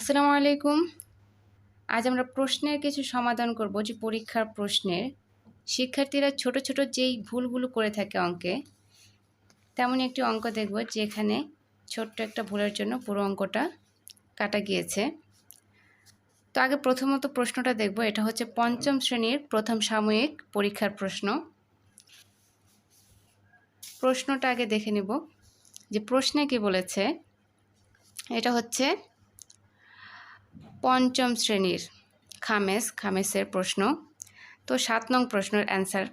আসসালামু আলাইকুম। আজ আমরা প্রশ্নের কিছু সমাধান করব যে পরীক্ষার প্রশ্নের। শিক্ষার্থীরা ছোট ছোট যেই ভুলগুলো করে থাকে অঙ্কে, তেমনই একটি অঙ্ক দেখব যেখানে ছোট্ট একটা ভুলের জন্য পুরো অঙ্কটা কাটা গিয়েছে। তো আগে প্রথমত প্রশ্নটা দেখব, এটা হচ্ছে পঞ্চম শ্রেণির প্রথম সাময়িক পরীক্ষার প্রশ্ন। প্রশ্নটা আগে দেখে নিব যে প্রশ্নে কি বলেছে, এটা হচ্ছে পঞ্চম শ্রেণির খামেস খামেসের প্রশ্ন। তো সাত নং প্রশ্নের অ্যান্সার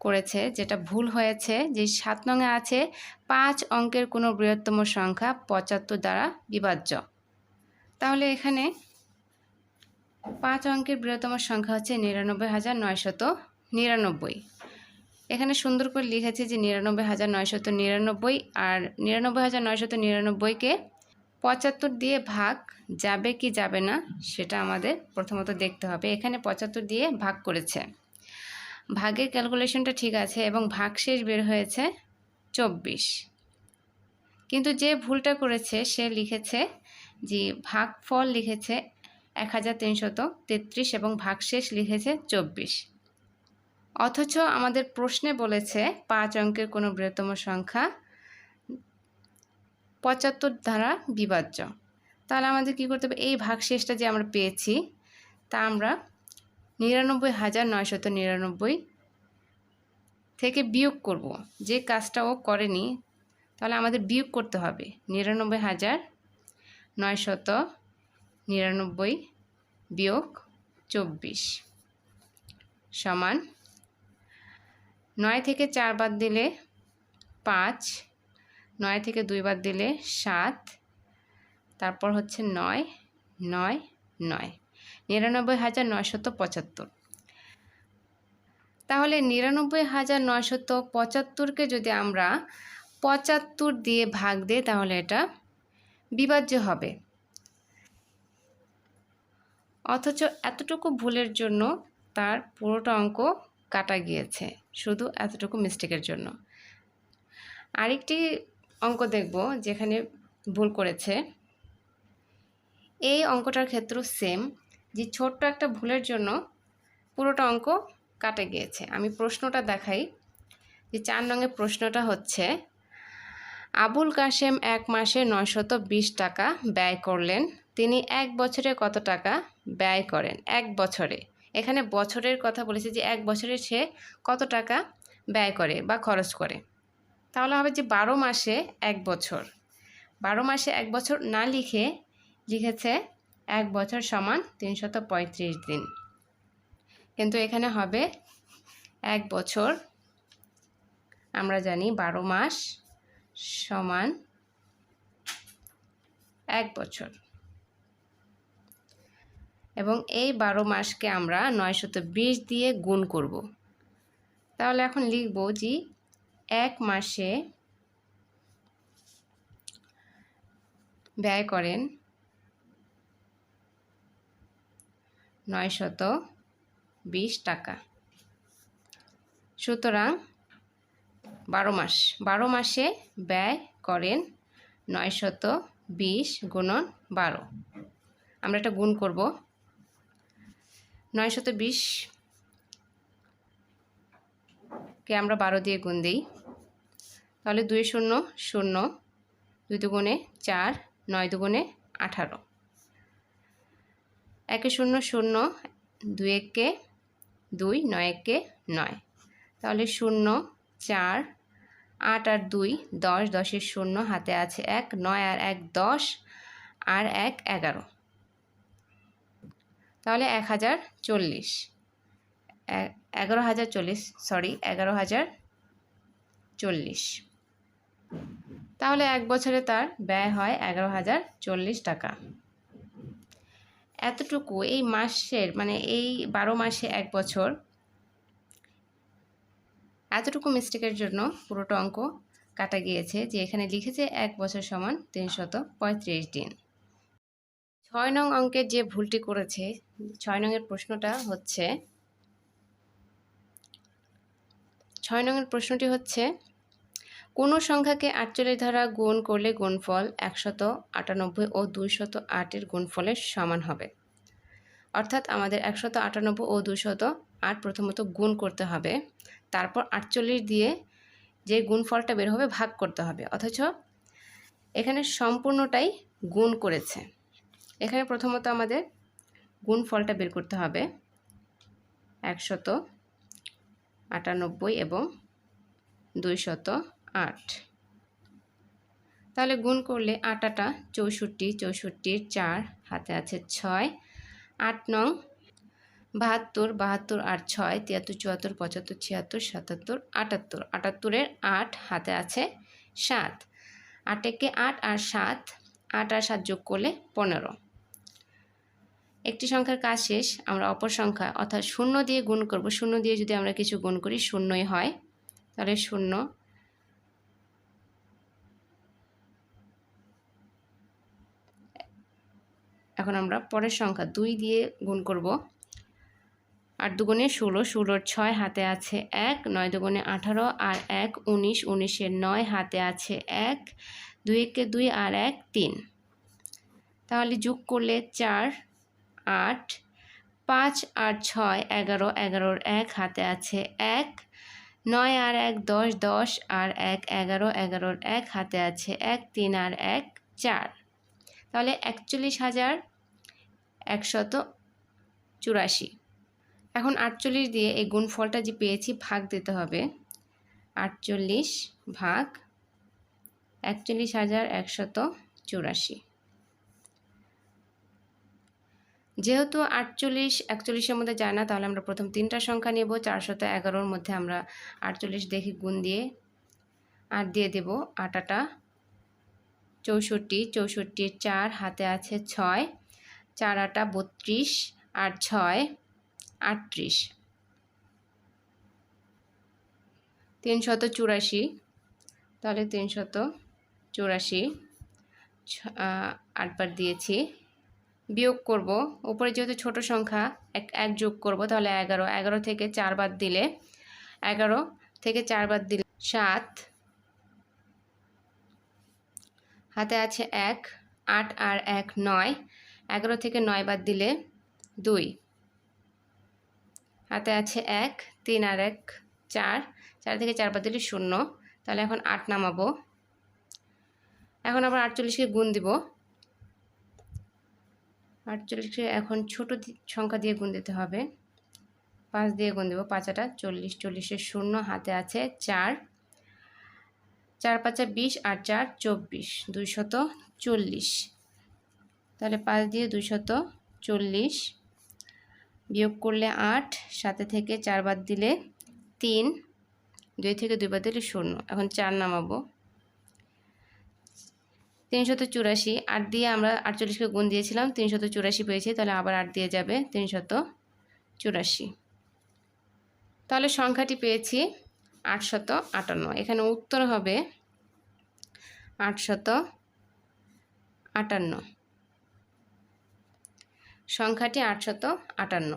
করেছে, যেটা ভুল হয়েছে যে সাত নংয়ে আছে পাঁচ অঙ্কের কোনো বৃহত্তম সংখ্যা পঁচাত্তর দ্বারা বিভাজ্য। তাহলে এখানে পাঁচ অঙ্কের বৃহত্তম সংখ্যা হচ্ছে নিরানব্বই হাজার নয়শত নিরানব্বই। এখানে সুন্দর করে লিখেছে যে নিরানব্বই হাজার নয়শত নিরানব্বই আর নিরানব্বই হাজার নয়শত নিরানব্বইকে পঁচাত্তর দিয়ে ভাগ যাবে কি যাবে না, সেটা আমাদের প্রথমত দেখতে হবে। এখানে পঁচাত্তর দিয়ে ভাগ করেছে। ভাগের ক্যালকুলেশনটা ঠিক আছে এবং ভাগশেষ বের হয়েছে চব্বিশ। কিন্তু যে ভুলটা করেছে, সে লিখেছে যে ভাগফল লিখেছে এক হাজার তিনশত তেত্রিশ এবং ভাগশেষ লিখেছে চব্বিশ। অথচ আমাদের প্রশ্নে বলেছে পাঁচ অঙ্কের কোনো বৃহত্তম সংখ্যা পঁচাত্তর দ্বারা বিভাজ্য। তাহলে আমাদের কী করতে হবে? এই ভাগশেষটা যে আমরা পেয়েছি, তা আমরা নিরানব্বই হাজার নয়শত নিরানব্বই থেকে বিয়োগ করব। যে কাজটা ও করেনি, তাহলে আমাদের বিয়োগ করতে হবে। নিরানব্বই হাজার নয়শত নিরানব্বই বিয়োগ চব্বিশ সমান নয় থেকে চার বাদ দিলে পাঁচ নয় থেকে দুই বাদ দিলে সাত, তারপর হচ্ছে নয় নয় নয়। নিরানব্বই হাজার নয়শত পঁচাত্তর। তাহলে নিরানব্বই হাজার নয়শত পঁচাত্তরকে যদি আমরা পঁচাত্তর দিয়ে ভাগ দিই, তাহলে এটা বিভাজ্য হবে। অথচ এতটুকু ভুলের জন্য তার পুরোটা অঙ্ক কাটা গিয়েছে, শুধু এতটুকু মিস্টেকের জন্য। আরেকটি অঙ্ক দেখব যেখানে ভুল করেছে। এই অঙ্কটার ক্ষেত্রেও সেম যে ছোট্ট একটা ভুলের জন্য পুরোটা অঙ্ক কাটে গিয়েছে। আমি প্রশ্নটা দেখাই, যে চার নঙের প্রশ্নটা হচ্ছে, আবুল কাশেম এক মাসে নয়শত বিশ টাকা ব্যয় করলেন, তিনি এক বছরে কত টাকা ব্যয় করেন? এক বছরে। এখানে বছরের কথা বলেছে যে এক বছরে সে কত টাকা ব্যয় করে বা খরচ করে? তাহলে হবে যে বারো মাসে এক বছর। বারো মাসে এক বছর না লিখে লিখেছে এক বছর সমান তিনশত পঁয়ত্রিশ দিন। কিন্তু এখানে হবে এক বছর, আমরা জানি বারো মাস সমান এক বছর। এবং এই বারো মাসকে আমরা নয়শত বিশ দিয়ে গুণ করব। তাহলে এখন লিখব যে এক মাসে ব্যয় করেন নয়শত বিশ টাকা। সুতরাং বারো মাস, বারো মাসে ব্যয় করেন নয়শত বিশ গুণন বারো। আমরা এটা গুণ করব। নয়শত বিশ কে আমরা বারো দিয়ে গুণ দিই। তাহলে দুই শূন্য শূন্য, দুই দুগুণে চার, নয় দুগুণে আঠারো। একে শূন্য শূন্য, দুই একে দুই, নয় একে নয়। তাহলে শূন্য, চার, আট আর দুই, দশ, দশের শূন্য, হাতে আছে এক, নয় আর এক, দশ, আর এক, এগারো। তাহলে এক হাজার চল্লিশ। এগারো হাজার চল্লিশ সরি এগারো হাজার চল্লিশ। তাহলে এক বছরে তার ব্যয় হয় এগারো হাজার চল্লিশ টাকা। এতটুকু এই মাসের মানে এই বারো মাসে এক বছর, এতটুকু মিস্টেকের জন্য পুরোটা অঙ্ক কাটা গিয়েছে যে এখানে লিখেছে এক বছর সমান তিনশত পঁয়ত্রিশ দিন। ছয় নং অঙ্কের যে ভুলটি করেছে, ছয় নংয়ের প্রশ্নটা হচ্ছে ছয় নংয়ের প্রশ্নটি হচ্ছে, কোনো সংখ্যাকে আটচল্লিশ দ্বারা গুণ করলে গুণফল একশত আটানব্বই ও দুইশত আটের গুণফলের সমান হবে? অর্থাৎ আমাদের একশত আটানব্বই ও দুশত আট প্রথমত গুণ করতে হবে, তারপর আটচল্লিশ দিয়ে যে গুণফলটা বের হবে ভাগ করতে হবে। অথচ এখানে সম্পূর্ণটাই গুণ করেছে। এখানে প্রথমত আমাদের গুণফলটা বের করতে হবে, একশত আটানব্বই এবং দুইশত আট। তাহলে গুণ করলে আটাটা চৌষট্টি, চৌষট্টির চার, হাতে আছে ছয়, আট নং বাহাত্তর বাহাত্তর আর ছয়, তিয়াত্তর, চুয়াত্তর, পঁচাত্তর, ছিয়াত্তর, সাতাত্তর, আটাত্তর। আটাত্তরের আট হাতে আছে সাত। আটেকে আট আর সাত, আট আর সাত যোগ করলে পনেরো। একটি সংখ্যার কাজ শেষ, আমরা অপর সংখ্যা অর্থাৎ শূন্য দিয়ে গুণ করব। শূন্য দিয়ে যদি আমরা কিছু গুণ করি, শূন্যই হয়। তাহলে শূন্য এখন আমরা পরের সংখ্যা দুই দিয়ে গুণ করব। আট দুগুণে ষোলো, ষোলোর ছয় হাতে আছে এক, নয় দুগুণে আঠারো আর এক, উনিশ, উনিশের নয় হাতে আছে এক, দুই একে দুই আর এক, তিন। তাহলে যোগ করলে চার আট, পাঁচ আর ছয়, এগারো, এগারোর এক হাতে আছে এক, নয় আর এক দশ দশ আর এক এগারো, এগারোর এক হাতে আছে এক, তিন আর এক চার। তাহলে একচল্লিশ হাজার একশত চুরাশি। এখন আটচল্লিশ দিয়ে এই গুণফলটা যে পেয়েছি, ভাগ দিতে হবে। আটচল্লিশ ভাগ একচল্লিশ হাজার একশত চুরাশি। যেহেতু আটচল্লিশ, একচল্লিশের মধ্যে যায় না, তাহলে আমরা প্রথম তিনটা সংখ্যা নেব, চারশত এগারোর মধ্যে আমরা আটচল্লিশ দেখি গুণ দিয়ে আট দিয়ে দেব, আটাটা। চৌষট্টি, চৌষট্টির চার, হাতে আছে ছয়। চার আটা বত্রিশ, আর ছয় আটত্রিশ। তিনশত চুরাশি, তাহলে তিনশত চুরাশি আটবার দিয়েছি। বিয়োগ করব, উপরে যেহেতু ছোট সংখ্যা, এক এক যোগ করব, তাহলে এগারো। এগারো থেকে চার বাদ দিলে, এগারো থেকে চার বাদ দিলে সাত। হাতে আছে এক, আট আর এক নয়। এগারো থেকে নয় বাদ দিলে দুই। হাতে আছে এক, তিন আর এক চার। চার থেকে চার বাদ দিলে শূন্য। তাহলে এখন আট নামাবো। এখন আবার আটচল্লিশকে গুণ দিব। আটচল্লিশকে এখন ছোট সংখ্যা দিয়ে গুণ দিতে হবে। পাঁচ দিয়ে গুণ দেবো পাঁচাটা চল্লিশ চল্লিশের শূন্য হাতে আছে চার। চার পাঁচা বিশ আর চার চব্বিশ দুইশত চল্লিশ। তাহলে পাঁচ দিয়ে দুইশত চল্লিশ বিয়োগ করলে আট সাথে থেকে চার বাদ দিলে তিন, দুই থেকে দুই বাদ দিলে শূন্য। এখন চার নামাবো। তিনশত চুরাশি, আট দিয়ে আমরা আটচল্লিশকে গুণ দিয়েছিলাম, তিনশত চুরাশি পেয়েছি, তাহলে আবার আট দিয়ে যাবে তিনশত চুরাশি। তাহলে সংখ্যাটি পেয়েছি আটশত আটান্ন। এখানে উত্তর হবে আটশত আটান্ন। সংখ্যাটি আটশত আটান্ন।